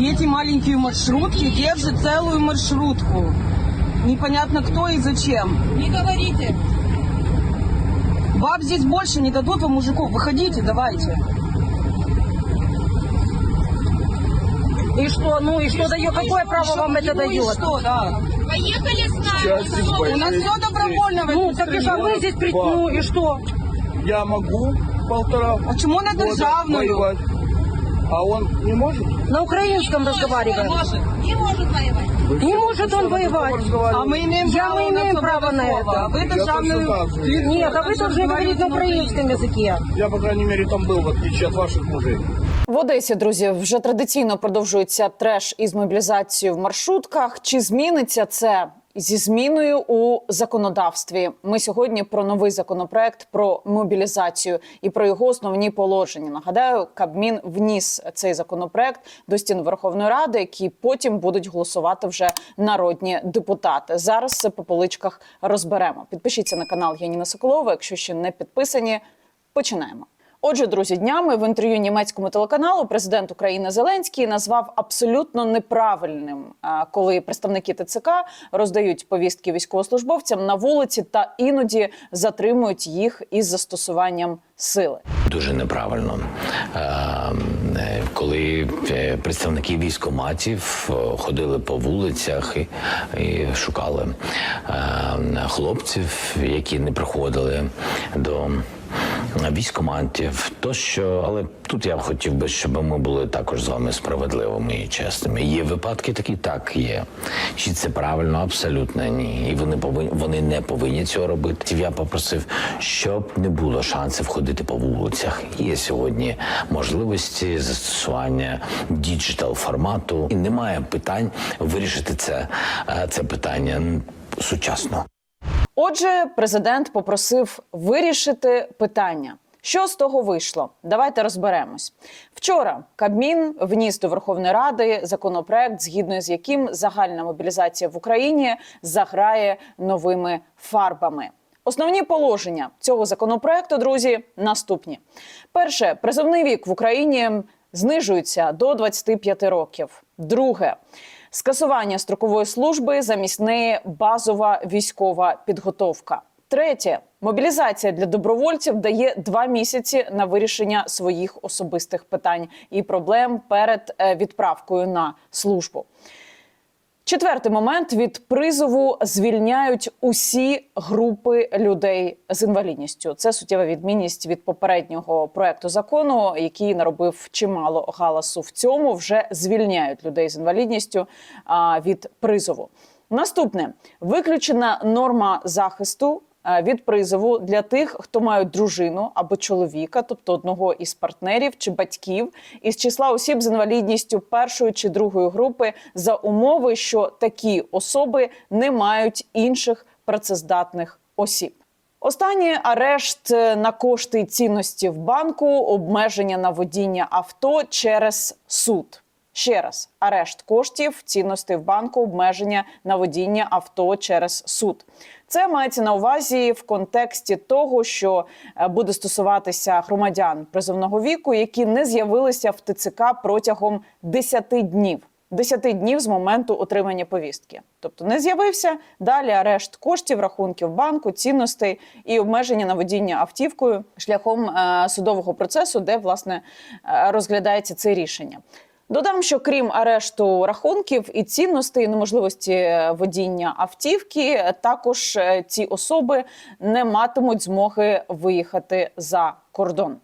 Дети маленькие маршрутки держат целую маршрутку. Непонятно кто и зачем. Не говорите. Баб здесь больше не дадут вам мужиков. Выходите, давайте. И что, ну и что дает, какое право вам это Ну дает? что, да. Поехали с нами. У нас все добровольно в Ну, так и что вы здесь при... Ну и что? Я могу полтора А чему на державную? воевать. А он не может? На украинском разговариваем. Не может воевать. Не может он воевать. А мы имеем Я- право мы имеем на право на свободу это. слова. А вы Я державную... точно так же. Нет, а вы должны говорить на украинском языке. Я, по крайней мере, там был, в отличие от ваших мужей. В Одесі, друзі, вже традиційно продовжується треш із мобілізацією в маршрутках. Чи зміниться це Зі зміною у законодавстві? Ми сьогодні про новий законопроект про мобілізацію і про його основні положення. Нагадаю, Кабмін вніс цей законопроект до стін Верховної Ради, які потім будуть голосувати вже народні депутати. Зараз це по поличках розберемо. Підпишіться на канал Яніна Соколова, якщо ще не підписані. Починаємо. Отже, друзі, днями в інтерв'ю німецькому телеканалу президент України Зеленський назвав абсолютно неправильним, а, коли представники ТЦК роздають повістки військовослужбовцям на вулиці та іноді затримують їх із застосуванням сили. Дуже неправильно, Е, е, коли е, представники військоматів е, ходили по вулицях і, шукали е, хлопців, які не приходили до військоматів, тощо, але тут я хотів би, щоб ми були також з вами справедливими і чесними. Є випадки такі, так є. Чи це правильно? Абсолютно ні. І вони повинні вони не повинні цього робити. Я попросив, щоб не було шансів ходити по вулицях. Є сьогодні можливості застосування діджитал формату, і немає питань вирішити це, е, це питання сучасно. Отже, президент попросив вирішити питання. Що з того вийшло? Давайте розберемось. Вчора Кабмін вніс до Верховної Ради законопроект, згідно з яким загальна мобілізація в Україні заграє новими фарбами. Основні положення цього законопроекту, друзі, наступні: перше, призовний вік в Україні знижується до 25 років. Друге. Скасування строкової служби замість неї базова військова підготовка. Третє мобілізація для добровольців дає два місяці на вирішення своїх особистих питань і проблем перед е, відправкою на службу. Четвертий момент від призову звільняють усі групи людей з інвалідністю. Це суттєва відмінність від попереднього проекту закону, який наробив чимало галасу. В цьому вже звільняють людей з інвалідністю від призову. Наступне виключена норма захисту від призову для тих, хто мають дружину або чоловіка, тобто одного із партнерів чи батьків, із числа осіб з інвалідністю першої чи другої групи за умови, що такі особи не мають інших працездатних осіб. Останнє арешт на кошти цінності в банку, обмеження на водіння авто через суд. Ще раз, арешт коштів, цінностей в банку, обмеження на водіння авто через суд. Це мається на увазі в контексті того, що е, буде стосуватися громадян призовного віку, які не з'явилися в ТЦК протягом 10 днів. 10 днів з моменту отримання повістки, тобто не з'явився далі арешт коштів, рахунків банку, цінностей і обмеження на водіння автівкою шляхом е, судового процесу, де власне е, розглядається це рішення. Додам, що крім арешту рахунків і цінностей, неможливості водіння автівки, також е, ці особи не матимуть змоги виїхати за кордон.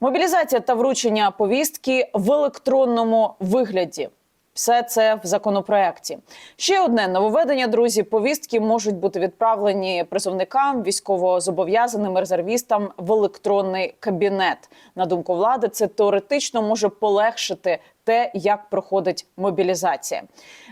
Мобілізація та вручення повістки в електронному вигляді. Все це в законопроекті. Ще одне нововведення, друзі. Повістки можуть бути відправлені призовникам, військовозобов'язаним резервістам в електронний кабінет. На думку влади, це теоретично може полегшити те, як проходить мобілізація.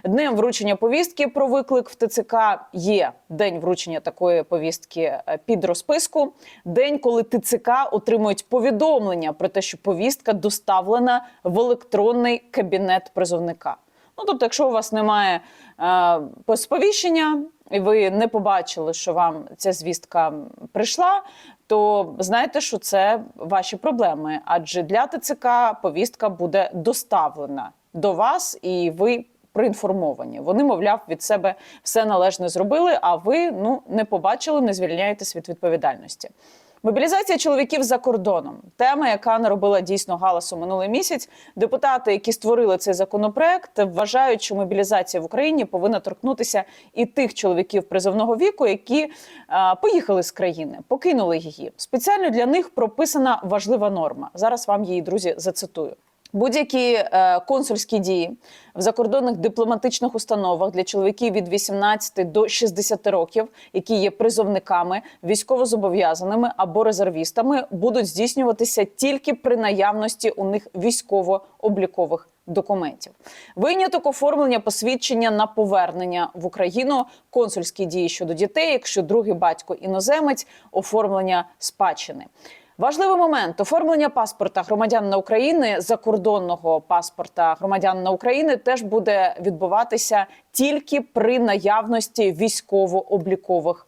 Днем вручення повістки про виклик в ТЦК є день вручення такої повістки е, під розписку. День, коли ТЦК отримують повідомлення про те, що повістка доставлена в електронний кабінет призовника. Ну тобто, якщо у вас немає е, сповіщення, і ви не побачили, що вам ця звістка прийшла, то знайте, що це ваші проблеми. Адже для ТЦК повістка буде доставлена до вас, і ви проінформовані. Вони, мовляв, від себе все належне зробили. А ви ну не побачили, не звільняєтесь від відповідальності. Мобілізація чоловіків за кордоном тема, яка наробила дійсно галасу минулий місяць. Депутати, які створили цей законопроект, вважають, що мобілізація в Україні повинна торкнутися і тих чоловіків призовного віку, які а, поїхали з країни, покинули її. Спеціально для них прописана важлива норма. Зараз вам її друзі зацитую. Будь-які е, консульські дії в закордонних дипломатичних установах для чоловіків від 18 до 60 років, які є призовниками, військовозобов'язаними або резервістами, будуть здійснюватися тільки при наявності у них військово-облікових документів. Виняток оформлення посвідчення на повернення в Україну, консульські дії щодо дітей, якщо другий батько іноземець, оформлення спадщини. Важливий момент оформлення паспорта громадянина України закордонного паспорта громадянина України теж буде відбуватися тільки при наявності військово-облікових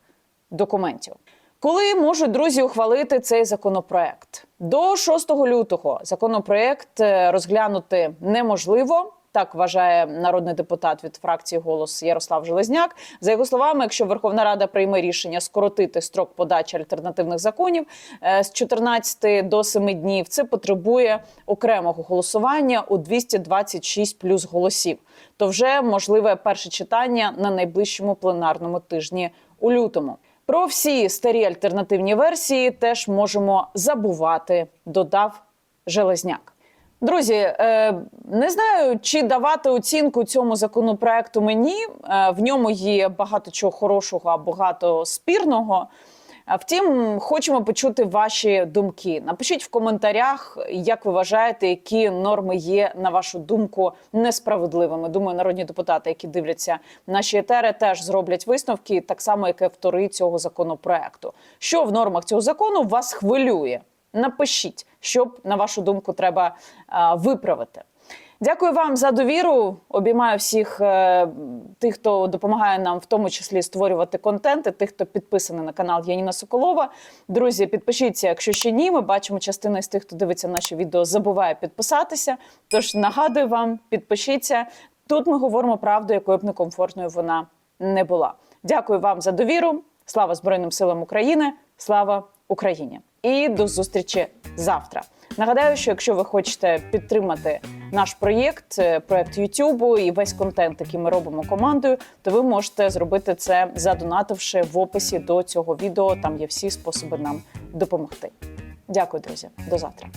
документів. Коли можуть друзі ухвалити цей законопроект до 6 лютого законопроект е, розглянути неможливо. Так вважає народний депутат від фракції голос Ярослав Железняк. За його словами, якщо Верховна Рада прийме рішення скоротити строк подачі альтернативних законів е, з 14 до 7 днів, це потребує окремого голосування у 226 плюс голосів. То вже можливе перше читання на найближчому пленарному тижні у лютому. Про всі старі альтернативні версії теж можемо забувати, додав Железняк. Друзі, е, не знаю, чи давати оцінку цьому законопроекту мені. Е, В ньому є багато чого хорошого, а багато спірного. Втім, хочемо почути ваші думки. Напишіть в коментарях, як ви вважаєте, які норми є, на вашу думку, несправедливими. Думаю, народні депутати, які дивляться наші етери, теж зроблять висновки, так само, як і автори цього законопроекту. Що в нормах цього закону вас хвилює? Напишіть, що на вашу думку треба а, виправити. Дякую вам за довіру. Обіймаю всіх е, тих, хто допомагає нам, в тому числі створювати контент, і тих, хто підписаний на канал Яніна Соколова. Друзі, підпишіться, якщо ще ні. Ми бачимо, частина з тих, хто дивиться наші відео, забуває підписатися. Тож нагадую вам, підпишіться. Тут ми говоримо правду, якою б некомфортною вона не була. Дякую вам за довіру. Слава Збройним силам України! Слава Україні! І до зустрічі завтра. Нагадаю, що якщо ви хочете підтримати наш проєкт, е, проєкт Ютубу і весь контент, який ми робимо командою, то ви можете зробити це задонативши в описі до цього відео. Там є всі способи нам допомогти. Дякую, друзі. До завтра.